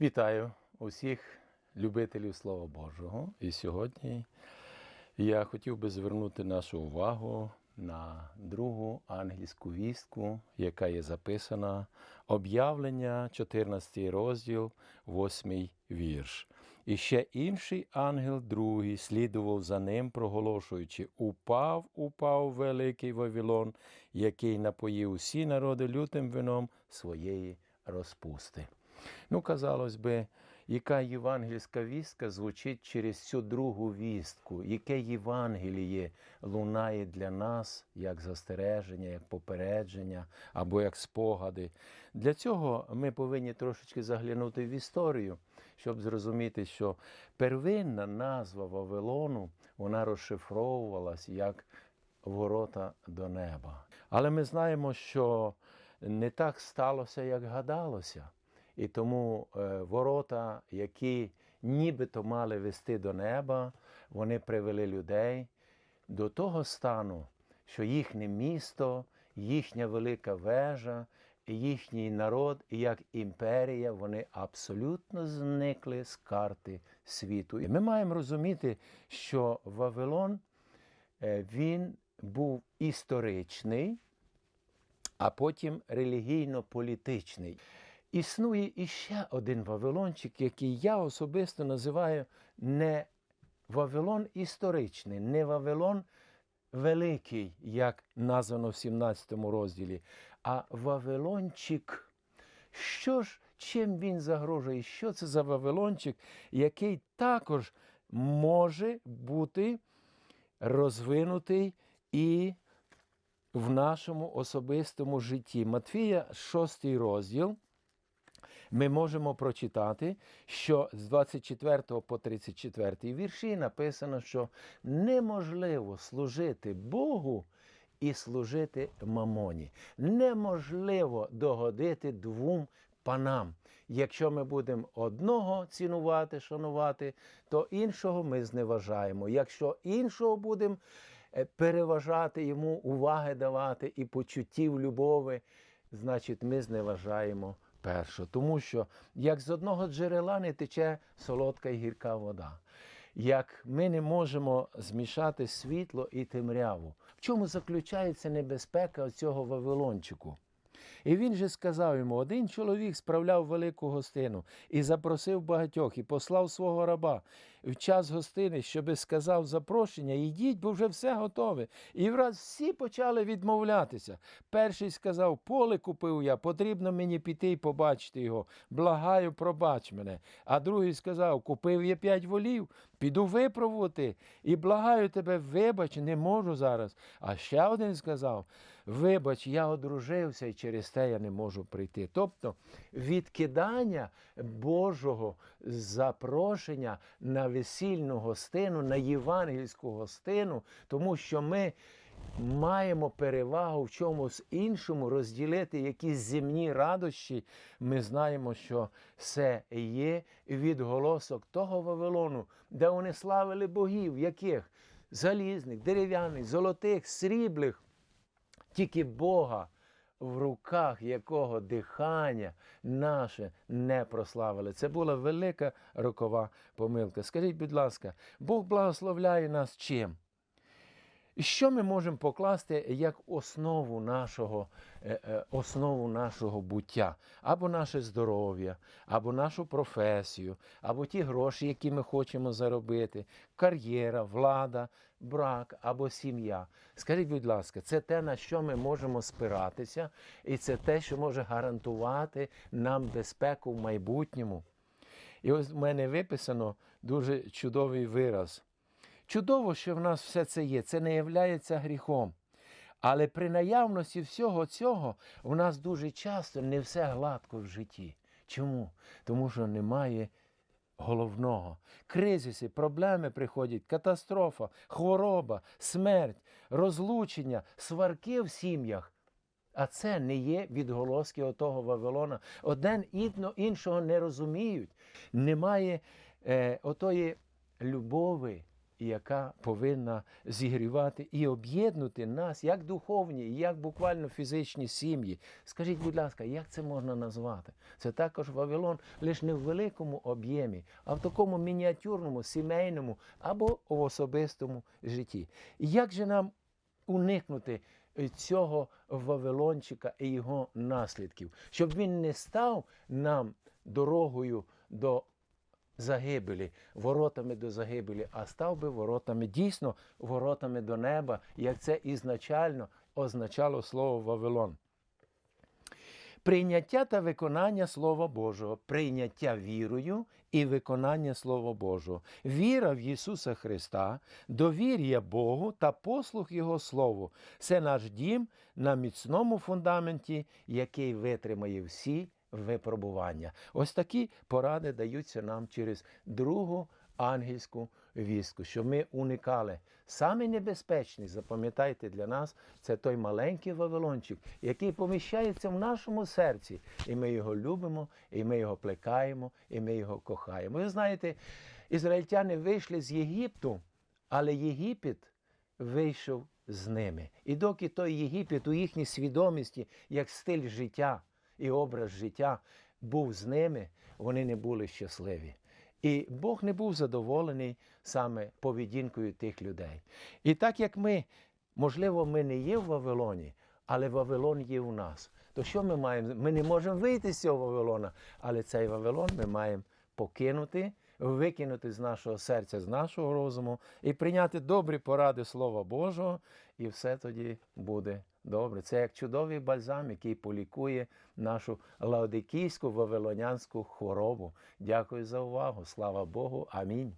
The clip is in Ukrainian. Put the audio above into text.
Вітаю усіх любителів Слова Божого. І сьогодні я хотів би звернути нашу увагу на другу ангельську вістку, яка є записана об'явлення, 14 розділ, 8 вірш. І ще інший ангел, другий, слідував за ним, проголошуючи: Упав, упав великий Вавилон, який напоїв усі народи лютим вином своєї розпусти. Ну, казалось би, яка євангельська вістка звучить через цю другу вістку, яке Євангеліє лунає для нас як застереження, як попередження або як спогади. Для цього ми повинні трошечки заглянути в історію, щоб зрозуміти, що первинна назва Вавилону вона розшифровувалась як ворота до неба. Але ми знаємо, що не так сталося, як гадалося. І тому е, ворота, які нібито мали вести до неба, вони привели людей до того стану, що їхнє місто, їхня велика вежа, їхній народ, і як імперія, вони абсолютно зникли з карти світу. І ми маємо розуміти, що Вавилон е, він був історичний, а потім релігійно-політичний. Існує іще один Вавилончик, який я особисто називаю не Вавилон історичний, не Вавилон великий, як названо в 17 розділі, а Вавилончик. Що ж, чим він загрожує? Що це за Вавилончик, який також може бути розвинутий і в нашому особистому житті? Матфія, 6 розділ ми можемо прочитати, що з 24 по 34 вірші написано, що неможливо служити Богу і служити мамоні. Неможливо догодити двом панам. Якщо ми будемо одного цінувати, шанувати, то іншого ми зневажаємо. Якщо іншого будемо е, переважати йому уваги давати і почуттів любові, значить ми зневажаємо першу. Тому що як з одного джерела не тече солодка і гірка вода. Як ми не можемо змішати світло і темряву, в чому заключається небезпека цього Вавилончику? І він же сказав йому: один чоловік справляв велику гостину і запросив багатьох, і послав свого раба в час гостини, щоби сказав запрошення, йдіть, бо вже все готове. І враз всі почали відмовлятися. Перший сказав: Поле купив я, потрібно мені піти і побачити його. Благаю, пробач мене. А другий сказав: Купив я п'ять волів, піду випробувати і благаю тебе, вибач, не можу зараз. А ще один сказав: Вибач, я одружився і через те я не можу прийти. Тобто відкидання Божого запрошення на весільну гостину, на євангельську гостину, тому що ми. Маємо перевагу в чомусь іншому розділити якісь земні радощі. Ми знаємо, що це є відголосок того Вавилону, де вони славили богів, яких залізних, дерев'яних, золотих, сріблих, тільки Бога, в руках якого дихання наше не прославили. Це була велика рокова помилка. Скажіть, будь ласка, Бог благословляє нас чим? Що ми можемо покласти як основу нашого е, е, основу нашого буття? Або наше здоров'я, або нашу професію, або ті гроші, які ми хочемо заробити, кар'єра, влада, брак або сім'я. Скажіть, будь ласка, це те, на що ми можемо спиратися, і це те, що може гарантувати нам безпеку в майбутньому. І ось в мене виписано дуже чудовий вираз. Чудово, що в нас все це є, це не являється гріхом. Але при наявності всього цього у нас дуже часто не все гладко в житті. Чому? Тому що немає головного. Кризиси, проблеми приходять, катастрофа, хвороба, смерть, розлучення, сварки в сім'ях. А це не є відголоски отого Вавилона. Один іншого не розуміють. Немає е, отої любові яка повинна зігрівати і об'єднати нас як духовні, як буквально фізичні сім'ї. Скажіть, будь ласка, як це можна назвати? Це також Вавилон лише не в великому об'ємі, а в такому мініатюрному, сімейному або в особистому житті. Як же нам уникнути е, цього Вавилончика і його наслідків, щоб він не став нам дорогою до загибелі, воротами до загибелі, а став би воротами дійсно воротами до неба, як це ізначально означало слово Вавилон. Прийняття та виконання Слова Божого, прийняття вірою і виконання Слова Божого, віра в Ісуса Христа, довір'я Богу та послух Його Слову це наш дім на міцному фундаменті, який витримає всі випробування. Ось такі поради даються нам через другу ангельську вістку, щоб ми уникали. Саме небезпечний, запам'ятайте для нас, це той маленький Вавилончик, який поміщається в нашому серці. І ми його любимо, і ми його плекаємо, і ми його кохаємо. Ви знаєте, ізраїльтяни вийшли з Єгипту, але Єгипет вийшов з ними. І доки той Єгипет у їхній свідомості, як стиль життя і образ життя був з ними, вони не були щасливі. І Бог не був задоволений саме поведінкою тих людей. І так як ми, можливо, ми не є в Вавилоні, але Вавилон є у нас. То що ми маємо? Ми не можемо вийти з цього Вавилона, але цей Вавилон ми маємо покинути, викинути з нашого серця, з нашого розуму і прийняти добрі поради Слова Божого, і все тоді буде добре. Це як чудовий бальзам, який полікує нашу лаодикійську вавилонянську хворобу. Дякую за увагу. Слава Богу. Амінь.